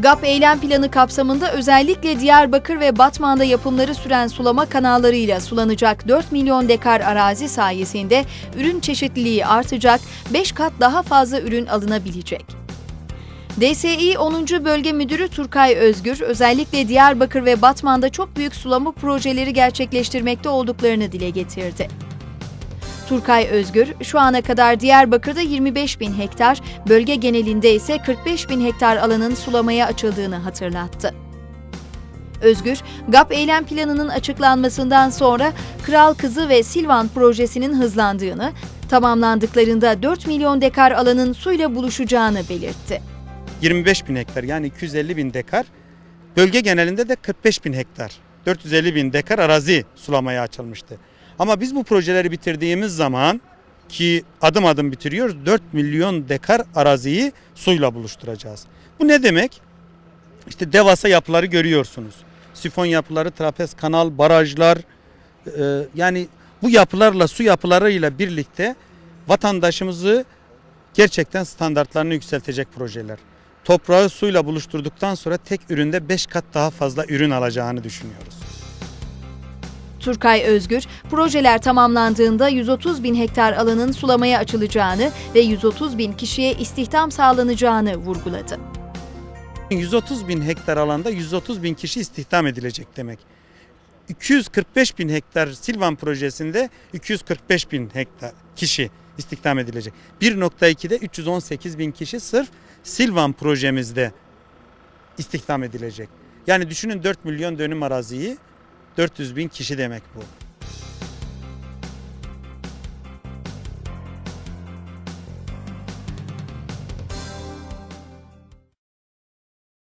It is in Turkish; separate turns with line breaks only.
GAP eylem planı kapsamında özellikle Diyarbakır ve Batman'da yapımları süren sulama kanallarıyla sulanacak 4 milyon dekar arazi sayesinde ürün çeşitliliği artacak, 5 kat daha fazla ürün alınabilecek. DSİ 10. Bölge Müdürü Turkay Özgür, özellikle Diyarbakır ve Batman'da çok büyük sulama projeleri gerçekleştirmekte olduklarını dile getirdi. Turkay Özgür, şu ana kadar Diyarbakır'da 25 bin hektar, bölge genelinde ise 45 bin hektar alanın sulamaya açıldığını hatırlattı. Özgür, GAP eylem planının açıklanmasından sonra Kral Kızı ve Silvan projesinin hızlandığını, tamamlandıklarında 4 milyon dekar alanın suyla buluşacağını belirtti.
25 bin hektar yani 250 bin dekar. Bölge genelinde de 45 bin hektar. 450 bin dekar arazi sulamaya açılmıştı. Ama biz bu projeleri bitirdiğimiz zaman ki adım adım bitiriyoruz 4 milyon dekar araziyi suyla buluşturacağız. Bu ne demek? İşte devasa yapıları görüyorsunuz. Sifon yapıları, trapez kanal, barajlar e, yani bu yapılarla su yapılarıyla birlikte vatandaşımızı gerçekten standartlarını yükseltecek projeler. Toprağı suyla buluşturduktan sonra tek üründe 5 kat daha fazla ürün alacağını düşünüyoruz.
Turkay Özgür, projeler tamamlandığında 130 bin hektar alanın sulamaya açılacağını ve 130 bin kişiye istihdam sağlanacağını vurguladı.
130 bin hektar alanda 130 bin kişi istihdam edilecek demek. 245 bin hektar Silvan projesinde 245 bin hektar kişi istihdam edilecek. 1.2'de 318 bin kişi sırf Silvan projemizde istihdam edilecek. Yani düşünün 4 milyon dönüm araziyi 400 bin kişi demek bu.